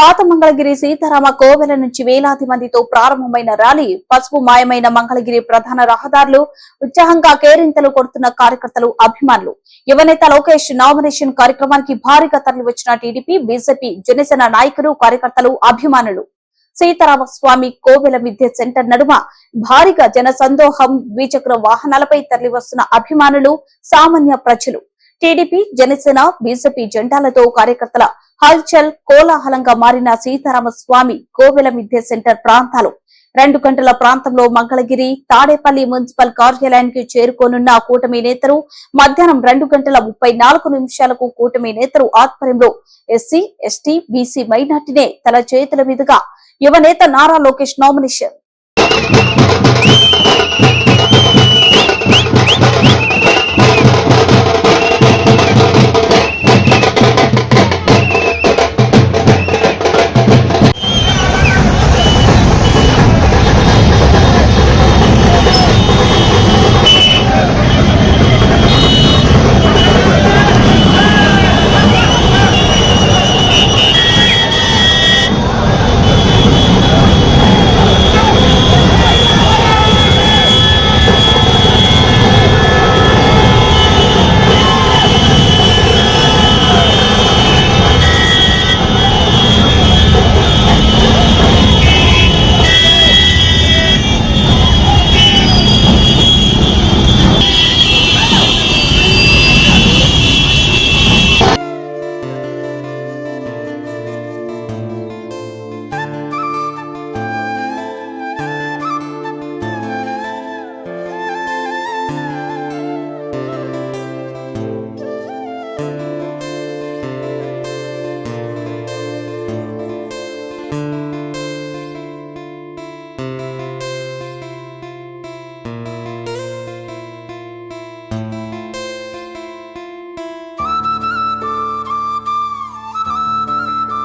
పాత మంగళగిరి సీతారామ కోవెల నుంచి వేలాది మందితో ప్రారంభమైన ర్యాలీ పసుపు మాయమైన మంగళగిరి ప్రధాన రహదారులు ఉత్సాహంగా కేరింతలు కొడుతున్న కార్యకర్తలు అభిమానులు. యువనేత లోకేష్ నామినేషన్ కార్యక్రమానికి భారీగా తరలివచ్చిన టీడీపీ బీజేపీ జనసేన నాయకులు కార్యకర్తలు అభిమానులు. సీతారామ స్వామి కోవెల విద్య సెంటర్ నడుమ భారీగా జన సందోహం ద్విచక్ర వాహనాలపై తరలివస్తున్న అభిమానులు సామాన్య ప్రజలు. టీడీపీ జనసేన బీజేపీ జెండాలతో కార్యకర్తల హల్చల్ కోలాహలంగా మారిన సీతారామస్వామి కోవెల మిద్దె సెంటర్ ప్రాంతాలు. రెండు గంటల ప్రాంతంలో మంగళగిరి తాడేపల్లి మున్సిపల్ కార్యాలయానికి చేరుకోనున్న కూటమి నేతలు మధ్యాహ్నం రెండు గంటల ముప్పై నాలుగు నిమిషాలకు కూటమి నేతలు ఆధ్వర్యంలో ఎస్సీ ఎస్టీ బీసీ మైనార్టీనే తన చేతుల మీదుగా యువనేత నారా లోకేష్ నామినేషన్.